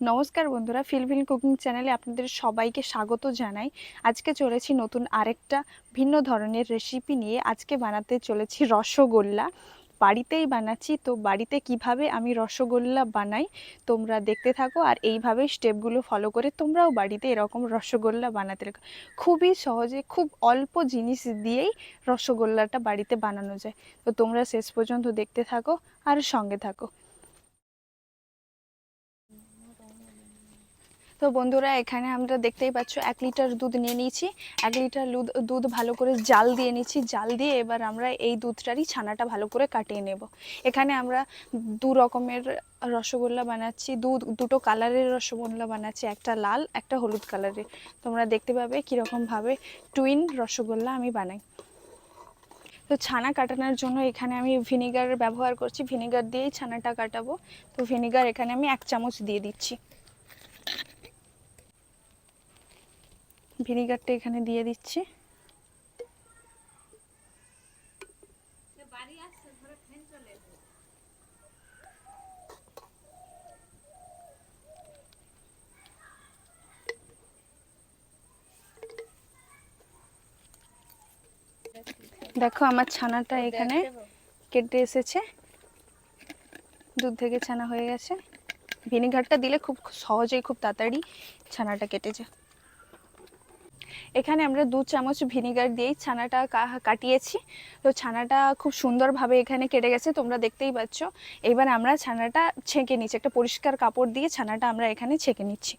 নমস্কার বন্ধুরা ফিলফিল কুকিং চ্যানেলে আপনাদের সবাইকে স্বাগত জানাই। আজকে চলেছি নতুন আরেকটা ভিন্ন ধরনের রেসিপি নিয়ে। আজকে বানাতে চলেছি রসগোল্লা। বাড়িতেই বানাচ্ছি, তো বাড়িতে কীভাবে আমি রসগোল্লা বানাই তোমরা দেখতে থাকো আর এইভাবে স্টেপগুলো ফলো করে তোমরাও বাড়িতে এরকম রসগোল্লা বানাতে লাগো খুবই সহজে, খুব অল্প জিনিস দিয়েই রসগোল্লাটা বাড়িতে বানানো যায়। তো তোমরা শেষ পর্যন্ত দেখতে থাকো আর সঙ্গে থাকো। তো বন্ধুরা, এখানে আমরা দেখতেই পাচ্ছ এক লিটার দুধ নিয়ে নিয়েছি। এক লিটার দুধ দুধ ভালো করে জাল দিয়ে নিচ্ছি জাল দিয়ে এবার আমরা এই দুধটারই ছানাটা ভালো করে কাটিয়ে নেব। এখানে আমরা দু রকমের রসগোল্লা বানাচ্ছি। দু, দুটো কালারের রসগোল্লা বানাচ্ছি। একটা লাল, একটা হলুদ কালারের। তোমরা দেখতে পাবে কীরকমভাবে টুইন রসগোল্লা আমি বানাই। তো ছানা কাটানোর জন্য এখানে আমি ভিনিগার ব্যবহার করছি। ভিনিগার দিয়েই ছানাটা কাটাবো। তো ভিনিগার এখানে আমি এক চামচ দিয়ে দিচ্ছি। ভিনিগারটা এখানে দিয়ে দিচ্ছি। দেখো আমার ছানাটা এখানে কেটে এসেছে। দুধ থেকে ছানা হয়ে গেছে। ভিনিগারটা দিলে খুব সহজেই খুব তাড়াতাড়ি ছানাটা কেটে যায়। এখানে আমরা দু চামচ ভিনিগার দিয়েই ছানাটা কাটিয়েছি। তো ছানাটা খুব সুন্দরভাবে এখানে কেটে গেছে, তোমরা দেখতেই পাচ্ছ। এবার আমরা ছানাটা ছেঁকে নিচ্ছি। একটা পরিষ্কার কাপড় দিয়ে ছানাটা আমরা এখানে ছেঁকে নিচ্ছি।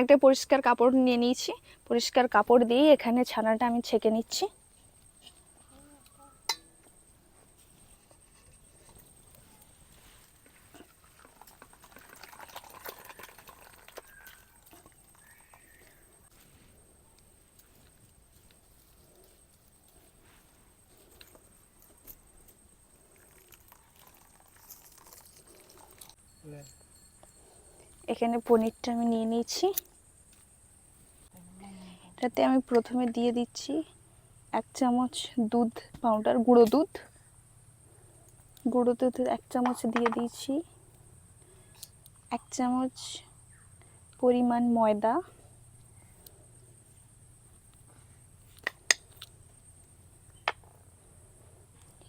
একটা পরিষ্কার কাপড় নিয়ে নিয়েছি। পরিষ্কার কাপড় দিয়ে এখানে ছানাটা আমি ছেঁকে নিচ্ছি। এখানে পনিরটা আমি নিয়ে নিয়েছি। এটাতে আমি প্রথমে দিয়ে দিচ্ছি এক চামচ দুধ পাউডার গুঁড়ো দুধ। গুঁড়ো দুধ এক চামচ দিয়ে দিয়েছি। এক চামচ পরিমাণ ময়দা।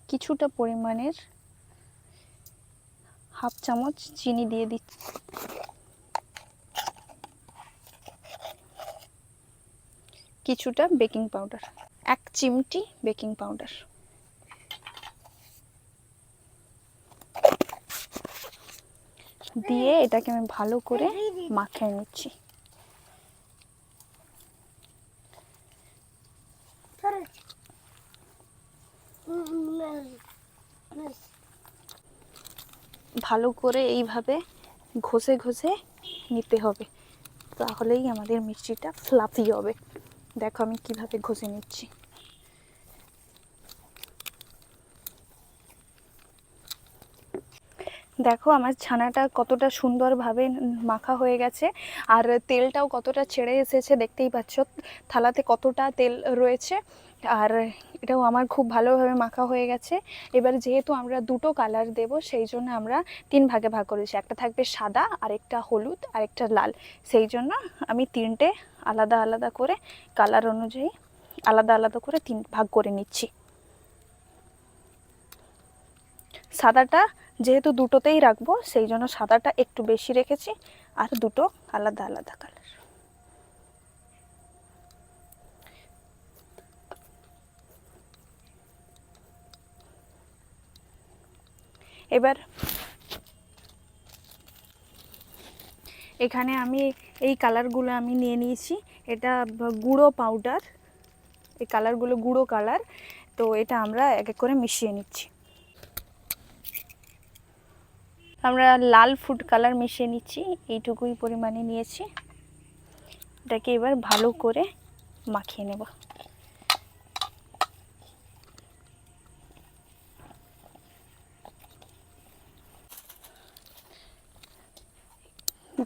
কিছুটা পরিমাণের হাফ চামচ চিনি দিয়ে দিচ্ছি। কিছুটা বেকিং পাউডার, এক চিমটি বেকিং পাউডার। দিয়ে এটাকে আমি ভালো করে মাখিয়ে নিচ্ছি। ভালো করে এইভাবে ঘষে ঘষে নিতে হবে। তাহলেই আমাদের মিষ্টিটা ফ্লাফি হবে। দেখো আমি কীভাবে ঘষে নিচ্ছি। দেখো আমার ছানাটা কতটা সুন্দরভাবে মাখা হয়ে গেছে, আর তেলটাও কতটা ছেড়ে এসেছে দেখতেই পাচ্ছ, থালাতে কতটা তেল রয়েছে, আর এটাও আমার খুব ভালোভাবে মাখা হয়ে গেছে। এবার যেহেতু আমরা দুটো কালার দেব, সেই জন্য আমরা তিন ভাগে ভাগ করেছি একটা থাকবে সাদা, আরেকটা হলুদ, আরেকটা লাল। সেই জন্য আমি তিনটে আলাদা আলাদা করে কালার অনুযায়ী আলাদা আলাদা করে তিন ভাগ করে নিচ্ছি। সাদাটা যেহেতু দুটোতেই রাখব, সেই জন্য সাদাটা একটু বেশি রেখেছি, আর দুটো আলাদা আলাদা কালার এবার এখানে আমি এই কালারগুলো আমি নিয়ে নিয়েছি। এটা গুঁড়ো পাউডার এই কালারগুলো গুঁড়ো কালার তো এটা আমরা এক এক করে মিশিয়ে নিচ্ছি। আমরা লাল ফুড কালার মিশিয়ে নিচ্ছি, এইটুকুই পরিমাণে নিয়েছি। এটাকে এবার ভালো করে মাখিয়ে নেব।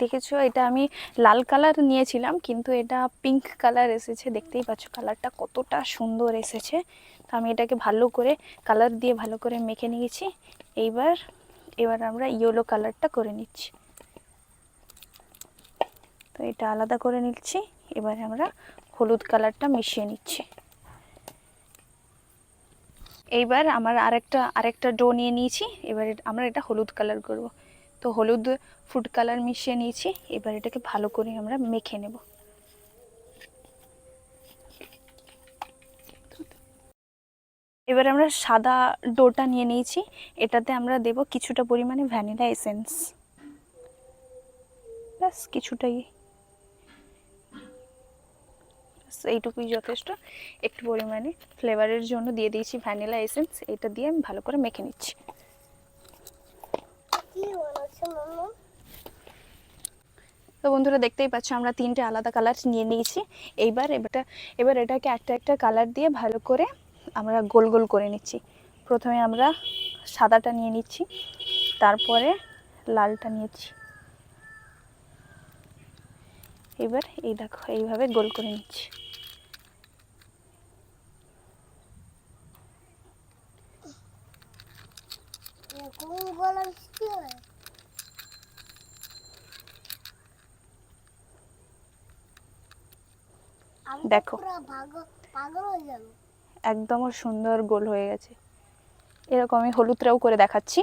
দেখেছ, এটা আমি লাল কালার নিয়েছিলাম, কিন্তু এটা পিঙ্ক কালার এসেছে। দেখতেই পাচ্ছ কালারটা কতটা সুন্দর এসেছে। তো আমি এটাকে ভালো করে কালার দিয়ে ভালো করে মেখে নিয়েছি। এইবার এবার আমরা ইয়েলো কালারটা করে নিচ্ছি। তো এটা আলাদা করে নিচ্ছি, এবার আমরা হলুদ কালারটা মিশিয়ে নিচ্ছি। এইবার আমার আরেকটা আরেকটা ডো নিয়ে নিয়েছি, এবার আমরা এটা হলুদ কালার করব। তো হলুদ ফুড কালার মিশিয়ে নিয়েছি, এবার এটাকে ভালো করে আমরা মেখে নেব। এবার আমরা সাদা ডোটা নিয়ে নিয়েছি। এটাতে আমরা দেব কিছুটা পরিমাণে ভ্যানিলা এসেন্স। ব্যাস, কিছুটাই। এইটুকুই যথেষ্ট। একটু পরিমাণে ফ্লেভারের জন্য দিয়ে দিয়েছি ভ্যানিলা এসেন্স। এটা দিয়ে আমি ভালো করে মেখে নিচ্ছি। তো বন্ধুরা, দেখতেই পাচ্ছ, আমরা তিনটে আলাদা কালার নিয়ে নিয়েছি। এইবার এবারটা এবার এটাকে একটা একটা কালার দিয়ে ভালো করে আমরা গোল গোল করে নিচ্ছি। প্রথমে আমরা সাদাটা নিয়ে নিচ্ছি তারপরে লালটা নিয়েছি। এবার এই দেখো এইভাবে গোল করে নিচ্ছি। দেখো। পাগল হয়ে যাব। একদম সুন্দর গোল হয়ে গেছে। এরকম আমি হলুদটাও করে দেখাচ্ছি।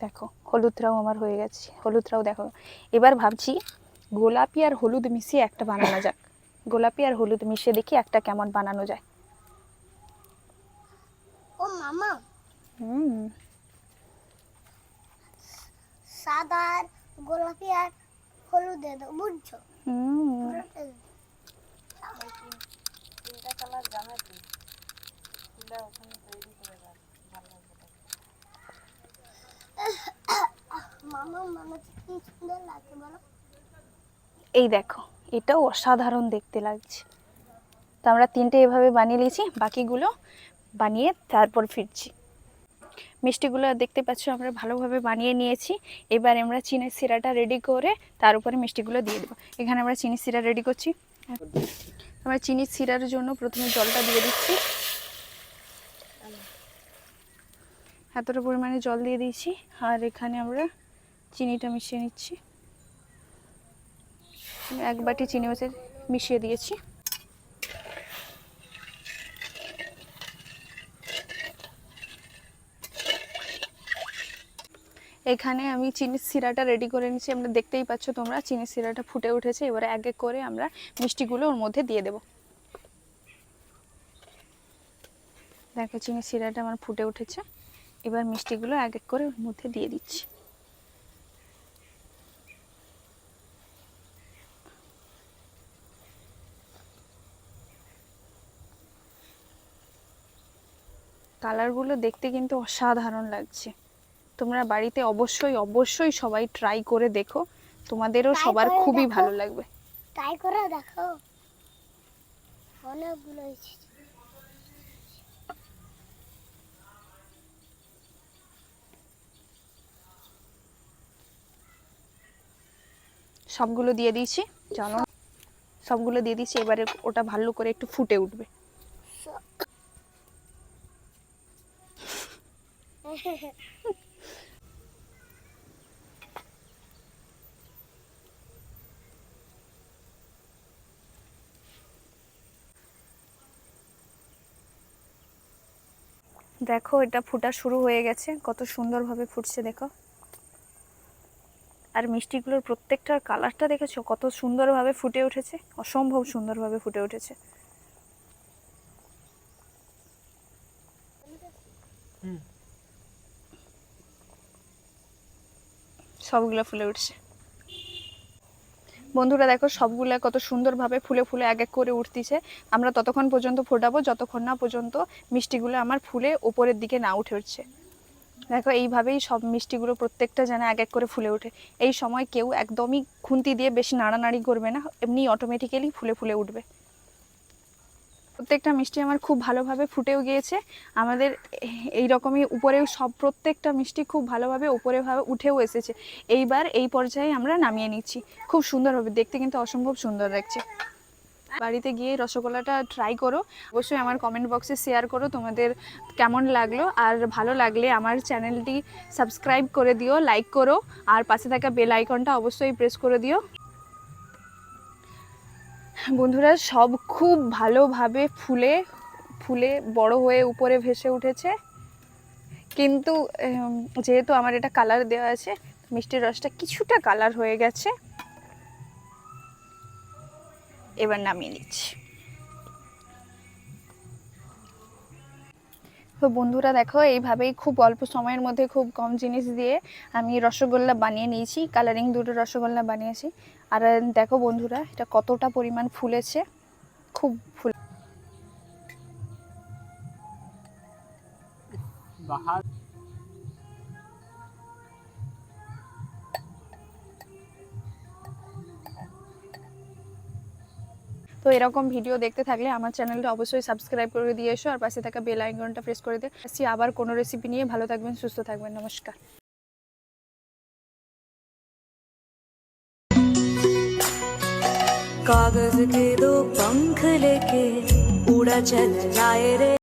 দেখো হলুদটাও আমার হয়ে গেছে হলুদটাও দেখো। এবার ভাবছি গোলাপি আর হলুদ মিশিয়ে একটা বানানো যাক। গোলাপি আর হলুদ মিশিয়ে দেখি একটা কেমন বানানো যায়। ও মামা। হুম। সাদা আর গোলাপি আর হলুদ দিয়ে দাও বুঝছ? হুম। তিনটা কালার জানা কি ওখানে তৈরি করে রাখ ভালো লাগবে দেখতে। এই দেখো, এটাও অসাধারণ দেখতে লাগছে। তো আমরা তিনটে এভাবে বানিয়ে নিয়েছি, বাকিগুলো বানিয়ে তারপর ফিরছি। মিষ্টিগুলো দেখতে পাচ্ছ, আমরা ভালোভাবে বানিয়ে নিয়েছি। এবার আমরা চিনির সিরাটা রেডি করে তার উপরে মিষ্টিগুলো দিয়ে দেবো। এখানে আমরা চিনির সিরা রেডি করছি। আমরা চিনির সিরার জন্য প্রথমে জলটা দিয়ে দিচ্ছি। এতটা পরিমাণে জল দিয়ে দিয়েছি। আর এখানে আমরা চিনিটা মিশিয়ে নিচ্ছি। এক বাটি চিনি মাছের মিশিয়ে দিয়েছি। এখানে আমি চিনির সিরাটা রেডি করে নিচ্ছি আমরা দেখতেই পাচ্ছ তোমরা, চিনির সিরাটা ফুটে উঠেছে। এবারে এক এক করে আমরা মিষ্টিগুলো ওর মধ্যে দিয়ে দেব। দেখো, চিনির সিরাটা আমার ফুটে উঠেছে। এবার মিষ্টিগুলো এক এক করে ওর মধ্যে দিয়ে দিচ্ছি। কালারগুলো দেখতে কিন্তু অসাধারণ লাগছে। তোমরা বাড়িতে অবশ্যই অবশ্যই সবাই ট্রাই করে দেখো। তোমাদেরও সবার খুবই ভালো লাগবে। তাই করে দেখো। অনেকগুলো সবগুলো দিয়ে দিয়েছি চলো সবগুলো দিয়ে দিয়েছি এবারে ওটা ভালো করে একটু ফুটে উঠবে। দেখো, এটা ফুটা শুরু হয়ে গেছে। কত সুন্দরভাবে ফুটছে, দেখো। আর মিষ্টিগুলোর প্রত্যেকটার কালারটা দেখেছ? কত সুন্দরভাবে ফুটে উঠেছে। অসম্ভব সুন্দরভাবে ফুটে উঠেছে। সবগুলো ফুলে উঠছে। বন্ধুরা দেখো সবগুলো কত সুন্দরভাবে ফুলে ফুলে এক এক করে উঠতিছে। আমরা ততক্ষণ পর্যন্ত ফোটাবো, যতক্ষণ না পর্যন্ত মিষ্টিগুলো আমার ফুলে ওপরের দিকে না উঠে উঠছে। দেখো এইভাবেই সব মিষ্টিগুলো প্রত্যেকটা যেন এক এক করে ফুলে ওঠে। এই সময় কেউ একদমই খুন্তি দিয়ে বেশি নাড়ানাড়ি করবে না, এমনি অটোমেটিক্যালি ফুলে ফুলে উঠবে। প্রত্যেকটা মিষ্টি আমার খুব ভালোভাবে ফুটেও গিয়েছে। আমাদের এই রকমই উপরেও সব প্রত্যেকটা মিষ্টি খুব ভালোভাবে উপরে ভাবে উঠেও এসেছে। এইবার এই পর্যায়ে আমরা নামিয়ে নিচ্ছি। খুব সুন্দর হবে, দেখতে কিন্তু অসম্ভব সুন্দর লাগছে। বাড়িতে গিয়ে রসগোল্লাটা ট্রাই করো। অবশ্যই আমার কমেন্ট বক্সে শেয়ার করো তোমাদের কেমন লাগল। আর ভালো লাগলে আমার চ্যানেলটি সাবস্ক্রাইব করে দিও লাইক করো। আর পাশে থাকা বেল আইকনটা অবশ্যই প্রেস করে দিও। বন্ধুরা, সব খুব ভালোভাবে ফুলে ফুলে বড় হয়ে উপরে ভেসে উঠেছে। কিন্তু যেহেতু আমার এটা কালার দেওয়া আছে, মিষ্টির রসটা কিছুটা কালার হয়ে গেছে। এবার নামিয়ে নিচ্ছি। তো বন্ধুরা দেখো, এইভাবেই খুব অল্প সময়ের মধ্যে খুব কম জিনিস দিয়ে আমি রসগোল্লা বানিয়ে নিয়েছি কালারিং দুটো রসগোল্লা বানিয়েছি। আর দেখো বন্ধুরা, এটা কতটা পরিমাণ ফুলেছে, খুব ফুল তো এরকম ভিডিও দেখতে থাকলে আমার চ্যানেলটা অবশ্যই সাবস্ক্রাইব করে দিয়ে এসো আর পাশে থাকা বেল আইকনটা প্রেস করে দিয়ে আসছি আবার কোনো রেসিপি নিয়ে ভালো থাকবেন সুস্থ থাকবেন নমস্কার कागज के दो पंख लेके उड़ा चल जाए रे